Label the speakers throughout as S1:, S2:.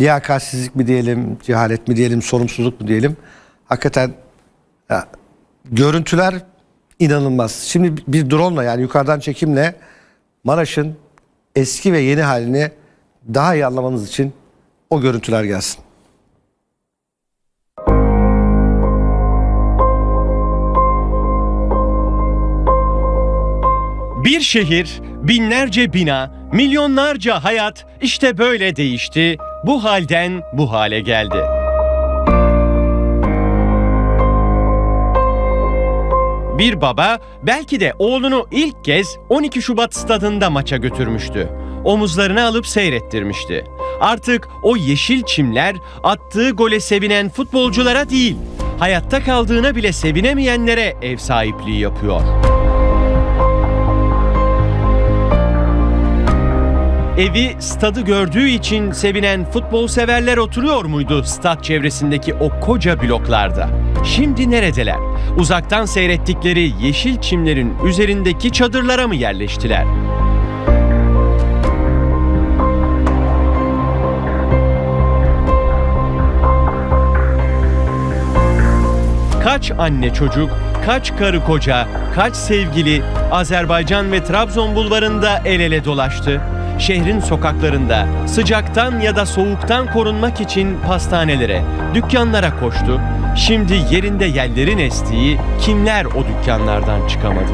S1: liyakatsizlik mi diyelim, cehalet mi diyelim, sorumsuzluk mu diyelim. Hakikaten ya, görüntüler inanılmaz. Şimdi bir drone yani yukarıdan çekimle Maraş'ın eski ve yeni halini daha iyi anlamanız için o görüntüler gelsin.
S2: Bir şehir, binlerce bina, milyonlarca hayat işte böyle değişti. Bu halden bu hale geldi. Bir baba belki de oğlunu ilk kez 12 Şubat stadında maça götürmüştü. Omuzlarına alıp seyrettirmişti. Artık o yeşil çimler attığı gole sevinen futbolculara değil, hayatta kaldığına bile sevinemeyenlere ev sahipliği yapıyor. Evi stadı gördüğü için sevinen futbol severler oturuyor muydu stat çevresindeki o koca bloklarda? Şimdi neredeler? Uzaktan seyrettikleri yeşil çimlerin üzerindeki çadırlara mı yerleştiler? Kaç anne çocuk, kaç karı koca, kaç sevgili Azerbaycan ve Trabzon bulvarında el ele dolaştı. Şehrin sokaklarında sıcaktan ya da soğuktan korunmak için pastanelere, dükkanlara koştu. Şimdi yerinde yerlerin estiği kimler o dükkanlardan çıkamadı?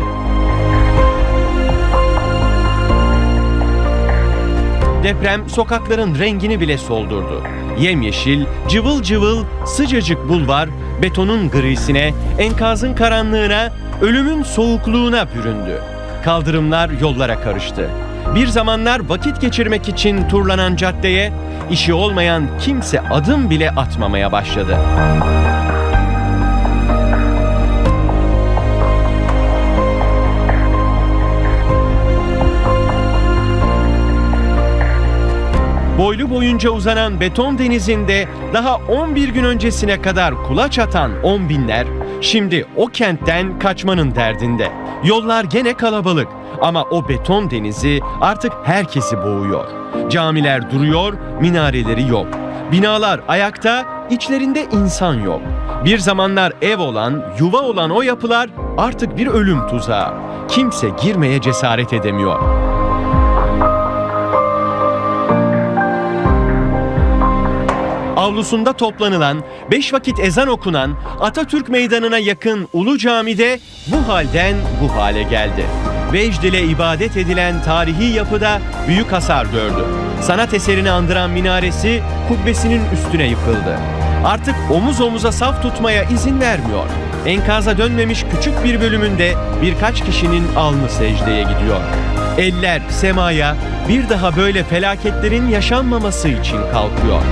S2: Deprem sokakların rengini bile soldurdu. Yemyeşil, cıvıl cıvıl, sıcacık bulvar, betonun grisine, enkazın karanlığına, ölümün soğukluğuna büründü. Kaldırımlar yollara karıştı. Bir zamanlar vakit geçirmek için turlanan caddeye, işi olmayan kimse adım bile atmamaya başladı. Boylu boyunca uzanan beton denizinde daha 11 gün öncesine kadar kulaç atan on binler şimdi o kentten kaçmanın derdinde. Yollar gene kalabalık ama o beton denizi artık herkesi boğuyor. Camiler duruyor, minareleri yok. Binalar ayakta, içlerinde insan yok. Bir zamanlar ev olan, yuva olan o yapılar artık bir ölüm tuzağı. Kimse girmeye cesaret edemiyor. Avlusunda toplanılan, beş vakit ezan okunan Atatürk Meydanı'na yakın Ulu Cami'de bu halden bu hale geldi. Vecd ile ibadet edilen tarihi yapıda büyük hasar gördü. Sanat eserini andıran minaresi kubbesinin üstüne yıkıldı. Artık omuz omuza saf tutmaya izin vermiyor. Enkaza dönmemiş küçük bir bölümünde birkaç kişinin alnı secdeye gidiyor. Eller semaya bir daha böyle felaketlerin yaşanmaması için kalkıyor.